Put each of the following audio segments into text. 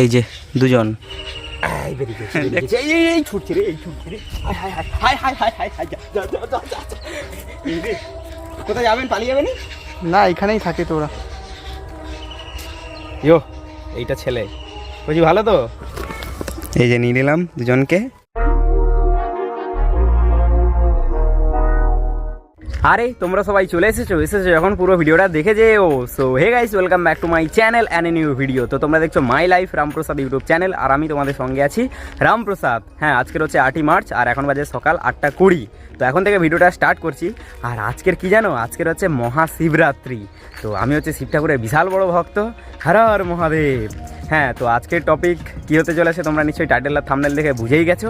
এই যে দুজন। কোথায় যাবেন? পালিয়ে যাবেন? না এখানেই থাকে তোরা ইয়ো এইটা ছেলে। বলছি ভালো তো? এই যে নিয়ে নিলাম দুজনকে। আরে, তোমরা সবাই চলে এসেছ এসেছ যখন পুরো ভিডিওটা দেখে যে ও so hey guys welcome back to my channel and a new video তো তোমরা দেখছ my life Ramprasad YouTube channel আর আমি তোমাদের সঙ্গে আছি রামপ্রসাদ হ্যাঁ আজকের হচ্ছে আটই মার্চ, আর এখন বাজে সকাল আটটা কুড়ি। তো এখন থেকে ভিডিওটা স্টার্ট করছি। আর আজকের কি জানো? আজকের হচ্ছে মহাশিবরাত্রি। তো আমি হচ্ছে শিব ঠাকুরের বিশাল বড় ভক্ত। হর মহাদেব। হ্যাঁ তো আজকের টপিক কী হতে চলেছে তোমরা নিশ্চয়ই টাইটেল আর থামনেল দেখে বুঝেই গেছো।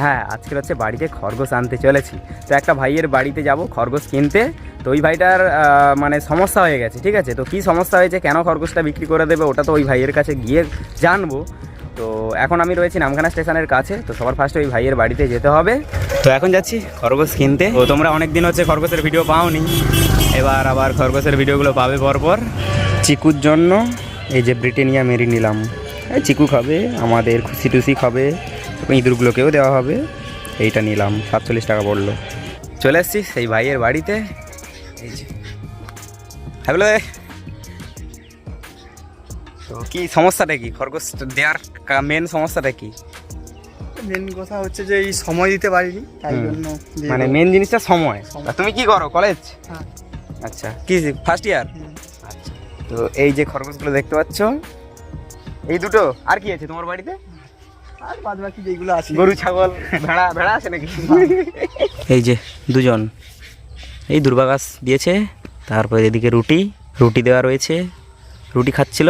হ্যাঁ আজকের হচ্ছে বাড়িতে খরগোশ আনতে চলেছি। তো একটা ভাইয়ের বাড়িতে যাব খরগোশ কিনতে। তো ওই ভাইটার মানে সমস্যা হয়ে গেছে, ঠিক আছে? তো কী সমস্যা হয়েছে, কেন খরগোশটা বিক্রি করে দেবে, ওটা তো ওই ভাইয়ের কাছে গিয়ে জানব। তো এখন আমি রয়েছি নামখানা স্টেশনের কাছে, তো সবার ফার্স্টে ওই ভাইয়ের বাড়িতে যেতে হবে। তো এখন যাচ্ছি খরগোশ কিনতে। তো তোমরা অনেক দিন হচ্ছে খরগোশের ভিডিও পাওনি। এবার আবার খরগোশের ভিডিওগুলো পাবে পরপর। চিকুর জন্য। এই যে ব্রিটেনিয়া মেরি নিলাম। এই চিকু খাবে আমাদের খুশি টুসি খাবে ইঁদুরগুলোকেও দেওয়া হবে। এইটা নিলাম সাতচল্লিশ টাকা পড়ল। চলে এসছি সেই ভাইয়ের বাড়িতে। এই যে। হ্যাঁ তো কি সমস্যাটা কি? খরগোশ দেওয়ার মেন সমস্যাটা কি? মেন কথা হচ্ছে যে এই সময় দিতে পারিনি তাই জন্য মানে মেন জিনিসটা সময়। তুমি কি করো কলেজ হ্যাঁ। আচ্ছা কি ফার্স্ট ইয়ার তো এই যে খরগোশগুলো দেখতে পাচ্ছ এই দুটো? আর কি আছে তোমার বাড়িতে? আর বাদ বাকি যেগুলো আছে। গরু ছাগল ভেড়া ভেড়া আছে নাকি? এই যে দুজন। এই দুর্বাঘাস দিয়েছে তারপর এদিকে রুটি রুটি দেওয়া রয়েছে রুটি খাচ্ছিল।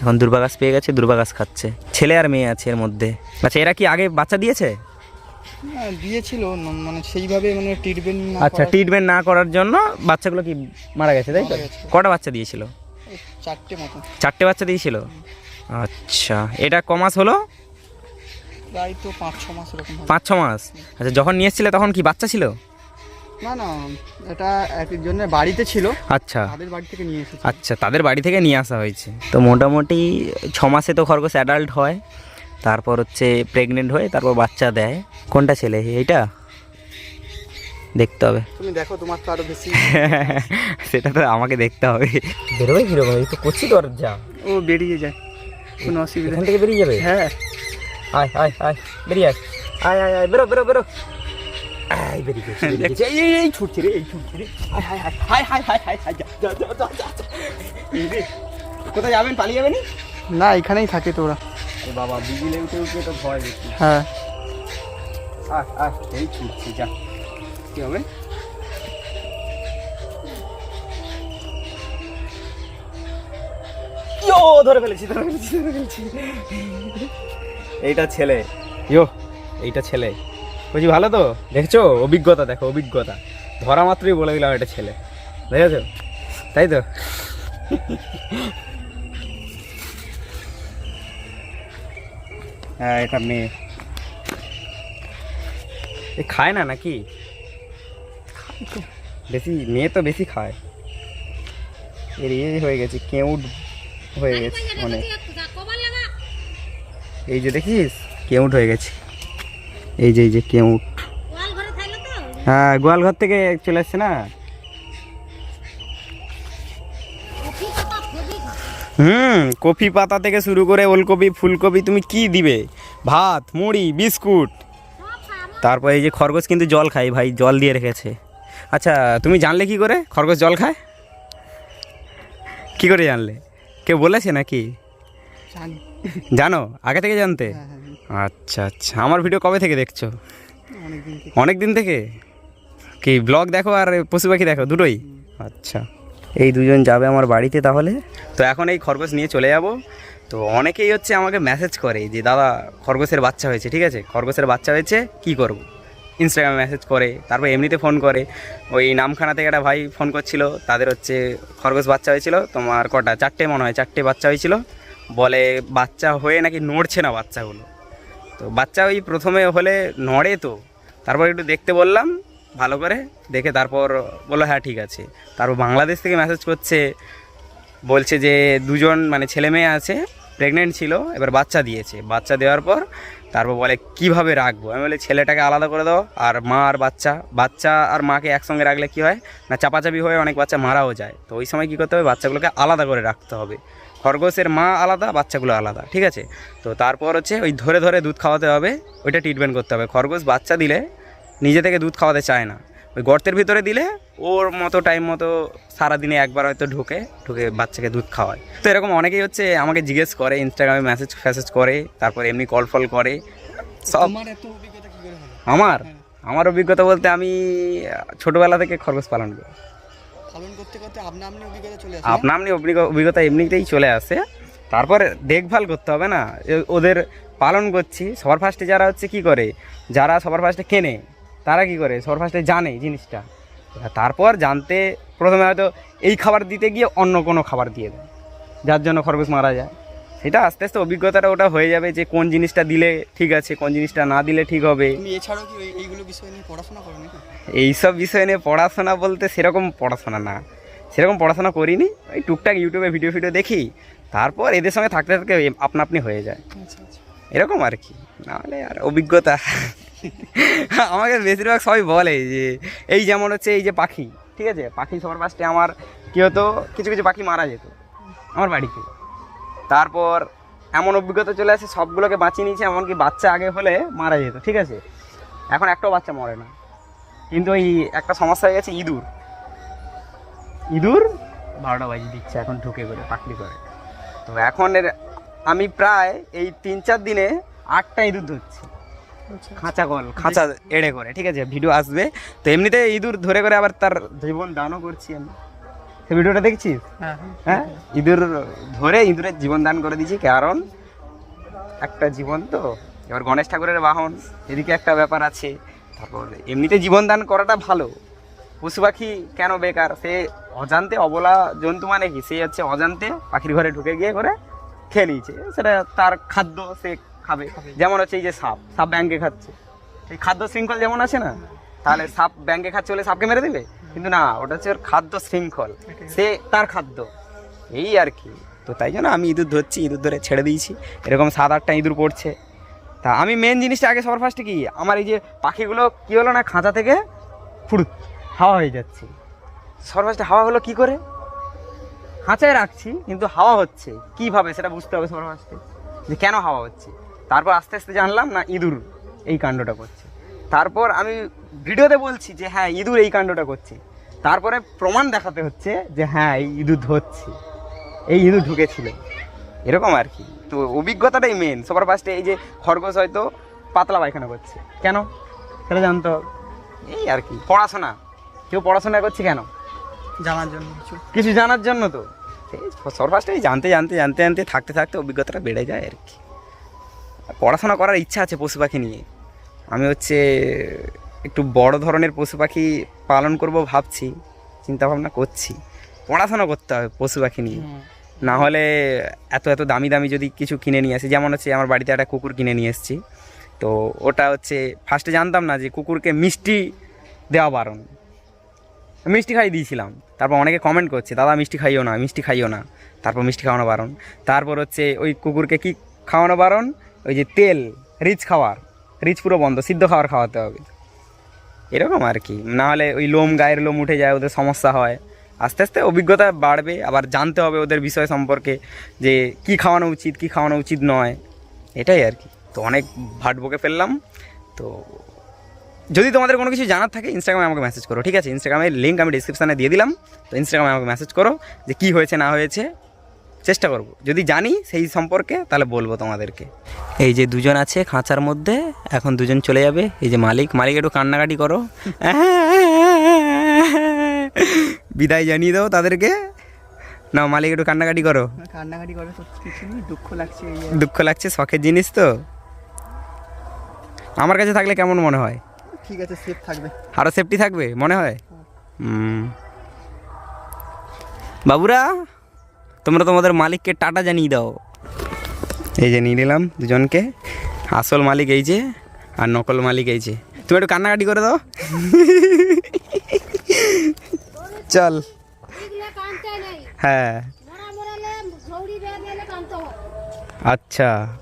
এখন দুর্বাঘাস পেয়ে গেছে দুর্বাঘাস খাচ্ছে। ছেলে আর মেয়ে আছে এর মধ্যে। আচ্ছা এরা কি আগে বাচ্চা দিয়েছে? হ্যাঁ, দিয়েছিল মানে সেইভাবে মানে ট্রিটমেন্ট না আচ্ছা করার- ট্রিটমেন্ট না করার জন্য বাচ্চাগুলো কি মারা গেছে তাই তো? কটা বাচ্চা দিয়েছিল? চারটে মতো চারটে বাচ্চা দিয়েছিল আচ্ছা এটা ক মাস হলো? প্রায় তো পাঁচ ছ মাস এরকম পাঁচ ছ মাস? আচ্ছা যখন নিয়ে এসেছিলে তখন কি বাচ্চা ছিল? না না এটা একজনের বাড়িতে ছিল। আচ্ছা। তাদের বাড়ি থেকে নিয়ে এসেছি। আচ্ছা তাদের বাড়ি থেকে নিয়ে আসা হয়েছে। তো মোটামুটি ছ মাসে তো খরগোশ অ্যাডাল্ট হয় তারপর হচ্ছে প্রেগনেন্ট হয়ে তারপর বাচ্চা দেয়। কোনটা ছেলে এইটা? দেখতে হবে। তুমি দেখো তোমার তো আরও বেশি সেটা তো আমাকে দেখতে হবে। বেরোবে কীরকম? এই তো করছি যা ও বেরিয়ে যায়। কোনো অসুবিধা এখান থেকে বেরিয়ে যাবে? হ্যাঁ। আয় আয় আয় বেরিয়ে আয়। আয় আয় আয় বেরো বেরো বেরো। আয় এই রে এই আয় হায় হায় হায় হায় হায় হায় যা যা কোথায় যাবেন? পালিয়ে না এখানেই থাকে তোরা। বাবা বিজিলে উঠে উঠে তো ভয় হ্যাঁ। আহ আহ এই ছুটছি যা। কি হবে? ইয়ো ধরে ফেলেছি ধরে ফেলেছি ধরে ফেলেছি। এইটা ছেলে। ইয়ো এইটা ছেলে। বুঝি ভালো তো? দেখছ? অভিজ্ঞতা দেখো অভিজ্ঞতা। ধরা মাত্রই বলে দিলাম এটা ছেলে। দেখেছ? তাই তো? হ্যাঁ এটা মেয়ে। এ খায় না নাকি? বেশি মেয়ে তো বেশি খায়। এর ইয়ে হয়ে গেছে কেউট হয়ে গেছে অনেক। এই যে দেখিস কেউট হয়ে গেছে। এই যে এই যে কেউট হ্যাঁ গোয়াল ঘর থেকে চলে আসছে না? হুম কফি পাতা থেকে শুরু করে ওলকপি ফুলকপি তুমি কি দিবে? ভাত মুড়ি বিস্কুট। তারপর এই যে খরগোশ কিন্তু জল খায় ভাই জল দিয়ে রেখেছে। আচ্ছা তুমি জানলে কি করে? খরগোশ জল খায়? কি করে জানলে? কেউ বলেছে নাকি? জানি। জানো? আগে থেকে জানতে? হ্যাঁ হ্যাঁ আচ্ছা আচ্ছা। আমার ভিডিও কবে থেকে দেখছ? অনেক দিন থেকে? কি ব্লগ দেখো আর পশু পাখি দেখো দুটোই? আচ্ছা। এই দুজন যাবে আমার বাড়িতে তাহলে? তো এখন এই খরগোশ নিয়ে চলে যাব। তো অনেকেই হচ্ছে আমাকে মেসেজ করে যে দাদা খরগোশের বাচ্চা হয়েছে ঠিক আছে? খরগোশের বাচ্চা হয়েছে কি করব? ইনস্টাগ্রামে মেসেজ করে, তারপর এমনিতে ফোন করে। ওই নামখানা থেকে একটা ভাই ফোন করছিল, তাদের হচ্ছে খরগোশ বাচ্চা হয়েছিল, তোমার কটা? চারটে মনে হয়, চারটে বাচ্চা হয়েছিল। বলে বাচ্চা হয়ে নাকি নড়ছে না বাচ্চাগুলো। তো বাচ্চা ওই প্রথমে হলে নড়ে তো, তারপর একটু দেখতে বললাম, ভালো করে দেখে তারপর বলল হ্যাঁ ঠিক আছে। তারপর বাংলাদেশ থেকে মেসেজ করছে, বলছে যে দুজন মানে ছেলে মেয়ে আছে প্রেগনেন্ট ছিল, এবার বাচ্চা দিয়েছে। বাচ্চা দেওয়ার পর তারপর বলে, কীভাবে রাখব? আমি বলি, ছেলেটাকে আলাদা করে দাও আর মা আর বাচ্চা বাচ্চা আর মাকে একসঙ্গে রাখলে কি হয় না, চাপাচাপি হয়ে অনেক বাচ্চা মারাও যায়। তো ওই সময় কী করতে হবে? বাচ্চাগুলোকে আলাদা করে রাখতে হবে। খরগোশের মা আলাদা, বাচ্চাগুলো আলাদা, ঠিক আছে? তো তারপর হচ্ছে ওই ধরে ধরে দুধ খাওয়াতে হবে, ওইটা ট্রিটমেন্ট করতে হবে। খরগোশ বাচ্চা দিলে, নিজে থেকে দুধ খাওয়াতে চায় না। ওই গর্তের ভিতরে দিলে ওর মতো টাইম মতো সারাদিনে একবার হয়তো ঢুকে ঢুকে বাচ্চাকে দুধ খাওয়ায়। তো এরকম অনেকেই হচ্ছে আমাকে জিজ্ঞেস করে ইনস্টাগ্রামে মেসেজ ফ্যাসেজ করে তারপর এমনি কল ফল করে। সব করে হলো? আমার? আমার অভিজ্ঞতা বলতে আমি ছোটবেলা থেকে খরগোশ পালন করি। আপনা আপনি অভিজ্ঞতা এমনিতেই চলে আসে। তারপর দেখভাল করতে হবে না। ওদের পালন করছি। সবার ফার্স্টে যারা হচ্ছে কি করে? যারা সবার ফার্স্টে কেনে তারা কি করে? সবার ফার্স্টে জানে জিনিসটা। তারপর জানতে প্রথমে হয়তো এই খাবার দিতে গিয়ে অন্য কোনো খাবার দিয়ে দেয় যার জন্য খরগোশ মারা যায়। সেটা আস্তে আস্তে অভিজ্ঞতাটা ওটা হয়ে যাবে যে কোন জিনিসটা দিলে ঠিক আছে কোন জিনিসটা না দিলে ঠিক হবে। এছাড়াও কি এইগুলো বিষয় নিয়ে পড়াশোনা করো নাকি? এইসব বিষয় নিয়ে পড়াশোনা বলতে সেরকম পড়াশোনা না। সেরকম পড়াশোনা করিনি ওই টুকটাক ইউটিউবে ভিডিও ফিডিও দেখি তারপর এদের সঙ্গে থাকতে থাকতে আপনা আপনি হয়ে যায়। আচ্ছা আচ্ছা। এরকম আর কি নাহলে আর অভিজ্ঞতা। আমাকে বেশিরভাগ সবাই বলে যে, এই যেমন হচ্ছে এই যে পাখি, ঠিক আছে? পাখি সবার ফার্স্টে আমার কী হতো? কিছু কিছু পাখি মারা যেত আমার বাড়িতে তারপর এমন অভিজ্ঞতা চলে আসে, সবগুলোকে বাঁচিয়ে নিয়েছে, এমনকি বাচ্চা আগে হলে মারা যেত, ঠিক আছে? এখন একটাও বাচ্চা মরে না। কিন্তু ওই একটা সমস্যা হয়ে গেছে, ইঁদুর। ইঁদুর বারোটা বাজি দিচ্ছে, এখন ঢুকে করে পাকড়ি করে। তো এখন এর, আমি প্রায় এই তিন চার দিনে আটটা ইঁদুর ধরছি। খাঁচা কল খাঁচা এড়ে করে ঠিক আছে? ভিডিও আসবে। তো এমনিতে ইঁদুর ধরে করে আবার তার জীবন দানও করছি আমি। সে ভিডিওটা দেখছিস? হ্যাঁ। হ্যাঁ? ইঁদুর ধরে ইঁদুরের জীবন দান করে দিয়েছি কারণ একটা জীবন তো। এবার গণেশ ঠাকুরের বাহন এদিকে একটা ব্যাপার আছে। তারপর এমনিতে জীবন দান করাটা ভালো। পশু পাখি কেন বেকার? সে অজান্তে অবলা জন্তু মানে কি? সে হচ্ছে অজান্তে পাখির ঘরে ঢুকে গিয়ে করে খেয়ে নিয়েছে। সেটা তার খাদ্য সে খাবে। যেমন হচ্ছে এই যে সাপ সাপ ব্যাংকে খাচ্ছে। এই খাদ্য শৃঙ্খল যেমন আছে না, তাহলে সাপ ব্যাংকে খাচ্ছে বলে সাপকে মেরে দিবে কিন্তু না, ওটা হচ্ছে ওর খাদ্য শৃঙ্খল। সে তার খাদ্য। এই আর কি। তো তাই জন্য আমি ইঁদুর ধরছি, ইঁদুর ধরে ছেড়ে দিয়েছি। এরকম সাত আটটা ইঁদুর পড়ছে। তা আমি মেন জিনিসটা আগে সবার ফার্স্টে কি? আমার এই যে পাখিগুলো কি হলো না, খাঁচা থেকে ফুরুত হাওয়া হয়ে যাচ্ছে। সবার ফার্স্টে হাওয়া হলো কি করে? খাঁচায় রাখছি, কিন্তু হাওয়া হচ্ছে। কীভাবে? সেটা বুঝতে হবে সবার ফার্স্টে যে কেন হাওয়া হচ্ছে? তারপর আস্তে আস্তে জানলাম না ইঁদুর এই কাণ্ডটা করছে। তারপর আমি ভিডিওতে বলছি যে হ্যাঁ ইঁদুর এই কাণ্ডটা করছে। তারপরে প্রমাণ দেখাতে হচ্ছে যে হ্যাঁ এই ইঁদুর ধরছে। এই ইঁদুর ঢুকেছিল। এরকম আর কি। তো অভিজ্ঞতাটাই মেন সবার ফার্স্টে এই যে খরগোশ হয়তো পাতলা পায়খানা করছে। কেন? সেটা জানতে হবে। এই আর কি। পড়াশোনা। কেউ পড়াশোনা করছে কেন? জানার জন্য কিছু। কিছু জানার জন্য তো। এই সবার ফার্স্টে জানতে জানতে জানতে জানতে থাকতে থাকতে অভিজ্ঞতাটা বেড়ে যায় আর কি। পড়াশোনা করার ইচ্ছা আছে পশু পাখি নিয়ে। আমি হচ্ছে একটু বড় ধরনের পশু পাখি পালন করব ভাবছি চিন্তা ভাবনা করছি। পড়াশোনা করতে হবে পশু পাখি নিয়ে। না হলে এত এত দামি দামি যদি কিছু কিনে নিয়ে আসি যেমন হচ্ছে আমার বাড়িতে একটা কুকুর কিনে নিয়ে এসেছি। তো ওটা হচ্ছে ফার্স্টে জানতাম না যে কুকুরকে মিষ্টি দেওয়া বারণ। মিষ্টি খাইয়ে দিয়েছিলাম। তারপর অনেকে কমেন্ট করছে দাদা মিষ্টি খাইও না মিষ্টি খাইও না। তারপর মিষ্টি খাওয়ানো বারণ। তারপর হচ্ছে ওই কুকুরকে কি খাওয়ানো বারণ? ওই যে তেল, রিচ খাওয়ার, রিচ পুরো বন্ধ, সিদ্ধ খাবার খাওয়াতে হবে। এরকম আর কি। না হলে ওই লোম, গায়ের লোম উঠে যায়, ওদের সমস্যা হয়। আস্তে আস্তে অভিজ্ঞতা বাড়বে, আবার জানতে হবে ওদের বিষয় সম্পর্কে যে কি খাওয়ানো উচিত, কি খাওয়ানো উচিত নয়। এটাই আর কি। তো অনেক ভাট বকে ফেললাম। তো যদি তোমাদের কোনো কিছু জানার থাকে ইনস্টাগ্রামে আমাকে মেসেজ করো, ঠিক আছে? ইনস্টাগ্রামের লিঙ্ক আমি ডিসক্রিপশানে দিয়ে দিলাম। তো ইনস্টাগ্রামে আমাকে মেসেজ করো যে কি হয়েছে, না হয়েছে। চেষ্টা করব। যদি জানি সেই সম্পর্কে তাহলে বলব তোমাদেরকে। এই যে দুজন আছে খাঁচার মধ্যে এখন দুজন চলে যাবে। এই যে মালিক মালিক একটু কান্নাকাটি করো। বিদায় জানিয়ে দাও তাদেরকে। না মালিক একটু কান্নাকাটি করো। কান্নাকাটি করে দুঃখ লাগছে দুঃখ লাগছে শখের জিনিস তো। আমার কাছে থাকলে কেমন মনে হয়? ঠিক আছে সেফ থাকবে। আরও সেফটি থাকবে মনে হয়? বাবুরা? তোমরা তোমাদের মালিককে টাটা জানিয়ে দাও। এই যে নিয়ে নিলাম দুজনকে। আসল মালিক এই যে, আর নকল মালিক এই যে। তুমি একটু কান্নাকাটি করে দাও। চল। হয়। আচ্ছা।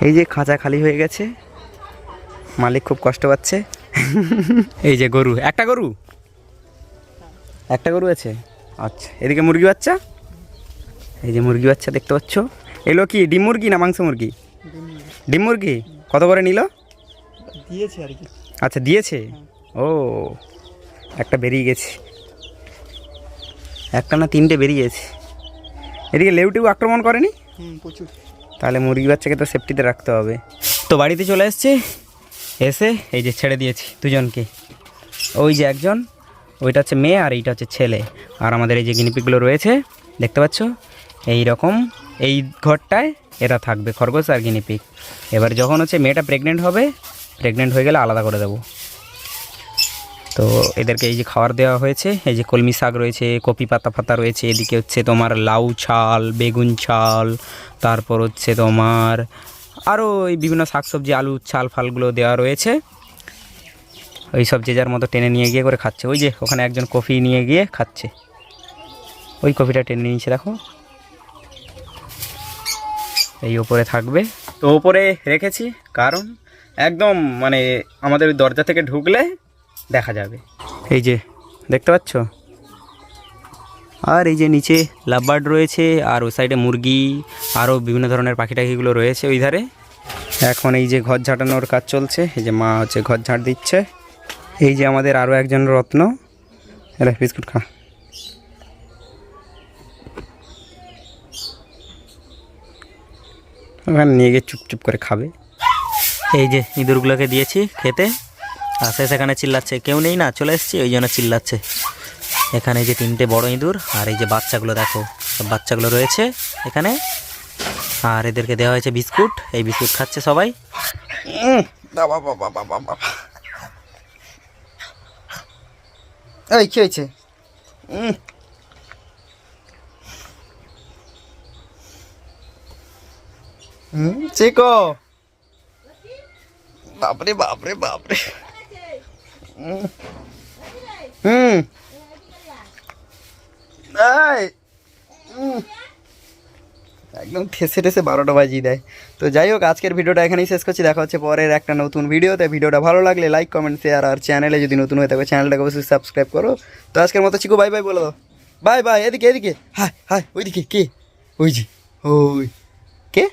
এই যে খাঁচা খালি হয়ে গেছে। মালিক খুব কষ্ট পাচ্ছে। এই যে গরু। একটা গরু? একটা গরু আছে? আচ্ছা। এদিকে মুরগি বাচ্চা? এই যে মুরগি বাচ্চা দেখতে পাচ্ছ। এলো কি? ডিম মুরগি না মাংস মুরগি? ডিম মুরগি। কত করে নিল? দিয়েছে আর কি। আচ্ছা দিয়েছে? ও একটা বেরিয়ে গেছে। একটা না তিনটে বেরিয়ে গেছে। এদিকে লেউটিউ আক্রমণ করেনি? প্রচুর। তাহলে মুরগি বাচ্চাকে তো সেফটিতে রাখতে হবে। তো বাড়িতে চলে এসছে। এসে এই যে ছেড়ে দিয়েছি দুজনকে। ওই যে একজন ওইটা হচ্ছে মেয়ে আর এইটা হচ্ছে ছেলে। আর আমাদের এই যে গিনিপিকগুলো রয়েছে দেখতে পাচ্ছ? এই রকম এই ঘরটায় এরা থাকবে, খরগোশ আর গিনিপিক এবার যখন হচ্ছে মেয়েটা প্রেগনেন্ট হবে প্রেগনেন্ট হয়ে গেলে আলাদা করে দেবো। তো এদেরকে এই যে খাবার দেওয়া হয়েছে, এই যে কলমি শাক রয়েছে, কপি পাতা ফাতা রয়েছে, এদিকে হচ্ছে তোমার লাউ ছাল বেগুন ছাল তারপর হচ্ছে তোমার আরও এই বিভিন্ন শাকসবজি, আলু ছাল ফালগুলো দেওয়া রয়েছে। ওই সব যে যার মতো টেনে নিয়ে গিয়ে করে খাচ্ছে। ওই যে ওখানে একজন কফি নিয়ে গিয়ে খাচ্ছে। ওই কফিটা টেনে নিয়েছে, দেখো। এই ওপরে থাকবে। তো ওপরে রেখেছি কারণ একদম মানে আমাদের ওই দরজা থেকে ঢুকলে দেখা যাবে। এই যে দেখতে পাচ্ছ? আর এই যে নিচে লাভবার্ড রয়েছে আর ওই সাইডে মুরগি আরও বিভিন্ন ধরনের পাখি টাখিগুলো রয়েছে ওই ধারে। এখন এই যে ঘর ঝাঁটানোর কাজ চলছে এই যে মা হচ্ছে ঘর ঝাঁট দিচ্ছে। এই যে আমাদের আরও একজন রত্ন। এরা বিস্কুট খা। ওখানে নিয়ে গিয়ে চুপচুপ করে খাবে। এই যে ইঁদুরগুলোকে দিয়েছি খেতে। আর সে সেখানে চিল্লাচ্ছে কেউ নেই না চলে এসেছি ওই জন্য চিল্লাচ্ছে। এখানে যে তিনটে বড় ইঁদুর আর এই যে বাচ্চাগুলো দেখো সব বাচ্চাগুলো রয়েছে এখানে। আর এদেরকে দেওয়া হয়েছে বিস্কুট এই বিস্কুট খাচ্ছে সবাই। এই কি হয়েছে? হুম, চিকো। বাপরে বাপরে উম। হুম। একদম ঠেসে ঠেসে বারোটা বাজিয়ে দেয়। তো যাই হোক, আজকের ভিডিওটা এখানেই শেষ করছি। দেখা হচ্ছে পরের একটা নতুন ভিডিওতে। ভিডিওটা ভালো লাগলে লাইক কমেন্ট শেয়ার আর চ্যানেলে যদি নতুন হয়ে থাকে চ্যানেলটাকে অবশ্যই সাবস্ক্রাইব করো। তো আজকের মতো চিকু বাই বাই বলো বাই বাই এদিকে এদিকে। হাই হাই, ওইদিকে, কে? ওই জি ওই। কে?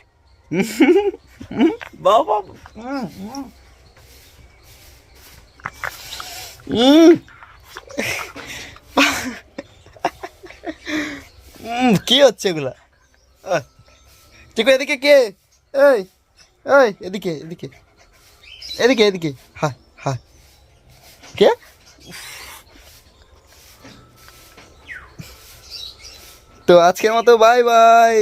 বাবা। কি হচ্ছে এগুলা? চিকু, এদিকে কে? এই এই, এদিকে এদিকে। এদিকে এদিকে। হ্যাঁ হ্যাঁ কে? তো আজকের মতো বাই বাই।